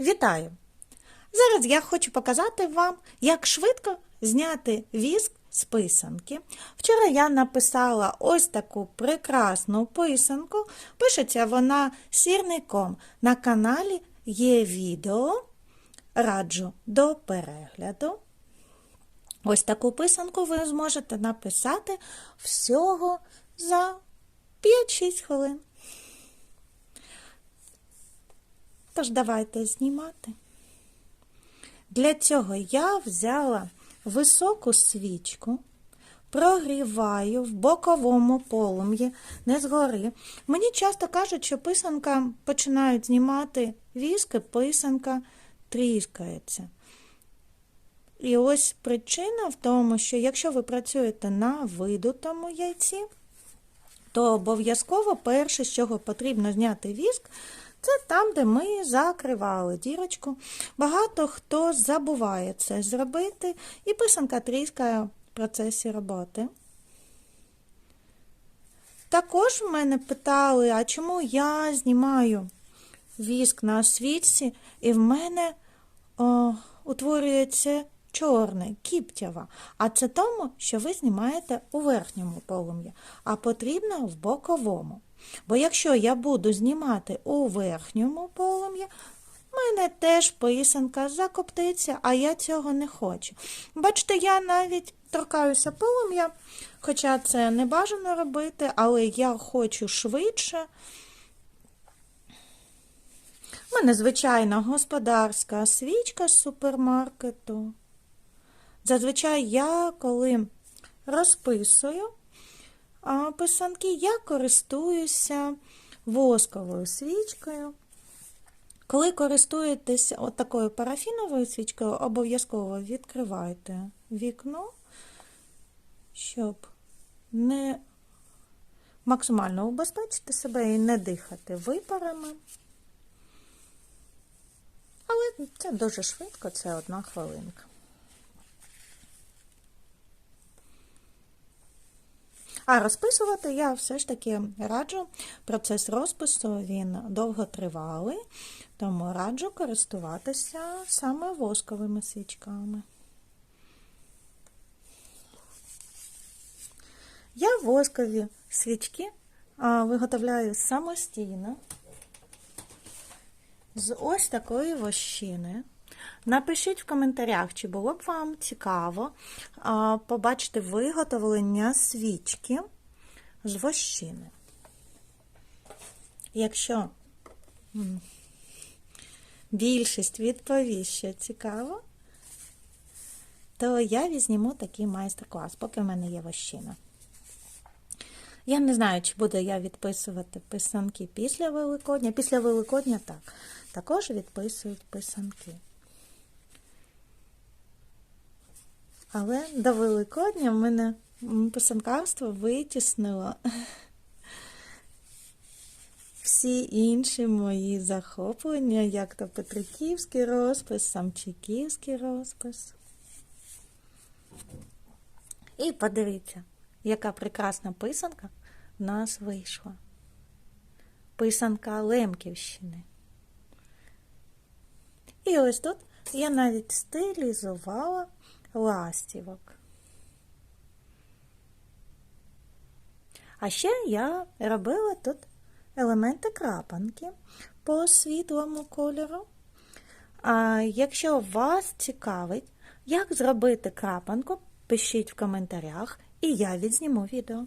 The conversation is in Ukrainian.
Вітаю! Зараз я хочу показати вам, як швидко зняти віск з писанки. Вчора я написала ось таку прекрасну писанку. Пишеться вона сірником. На каналі є відео. Раджу до перегляду. Ось таку писанку ви зможете написати всього за 5-6 хвилин. Тож давайте знімати. Для цього я взяла високу свічку, прогріваю в боковому полум'ї, не згори. Мені часто кажуть, що писанка починають знімати віски, писанка тріскається. І ось причина в тому, що якщо ви працюєте на видутому яйці, то обов'язково перше, з чого потрібно зняти віск, це там, де ми закривали дірочку. Багато хто забуває це зробити, і писанка тріскає в процесі роботи. Також в мене питали, а чому я знімаю віск на свічці, і в мене о, утворюється чорне, кіптява. А це тому, що ви знімаєте у верхньому полум'ї, а потрібно в боковому. Бо якщо я буду знімати у верхньому полум'ї, в мене теж писанка закоптиться, а я цього не хочу. Бачите, я навіть торкаюся полум'я, хоча це не бажано робити, але я хочу швидше. У мене звичайна господарська свічка з супермаркету. Зазвичай я, коли розписую писанки, я користуюся восковою свічкою. Коли користуєтесь от такою парафіновою свічкою, обов'язково відкривайте вікно, щоб не максимально убезпечити себе і не дихати випарами. Але це дуже швидко, це одна хвилинка. А розписувати я все ж таки раджу. Процес розпису він довготривалий, тому раджу користуватися саме восковими свічками. Я воскові свічки виготовляю самостійно з ось такої вощини. Напишіть в коментарях, чи було б вам цікаво побачити виготовлення свічки з вощини. Якщо більшість відповість, що цікаво, то я візьму такий майстер-клас, поки в мене є вощина. Я не знаю, чи буду я відписувати писанки після Великодня. Після Великодня так. Також відписують писанки. Але до Великодня в мене писанкарство витіснило всі інші мої захоплення, як то Петриківський розпис, Самчиківський розпис. І подивіться, яка прекрасна писанка в нас вийшла. Писанка Лемківщини. І ось тут я навіть стилізувала ластівок. А ще я робила тут елементи крапанки по світлому кольору. А якщо вас цікавить, як зробити крапанку, пишіть в коментарях, і я відзніму відео.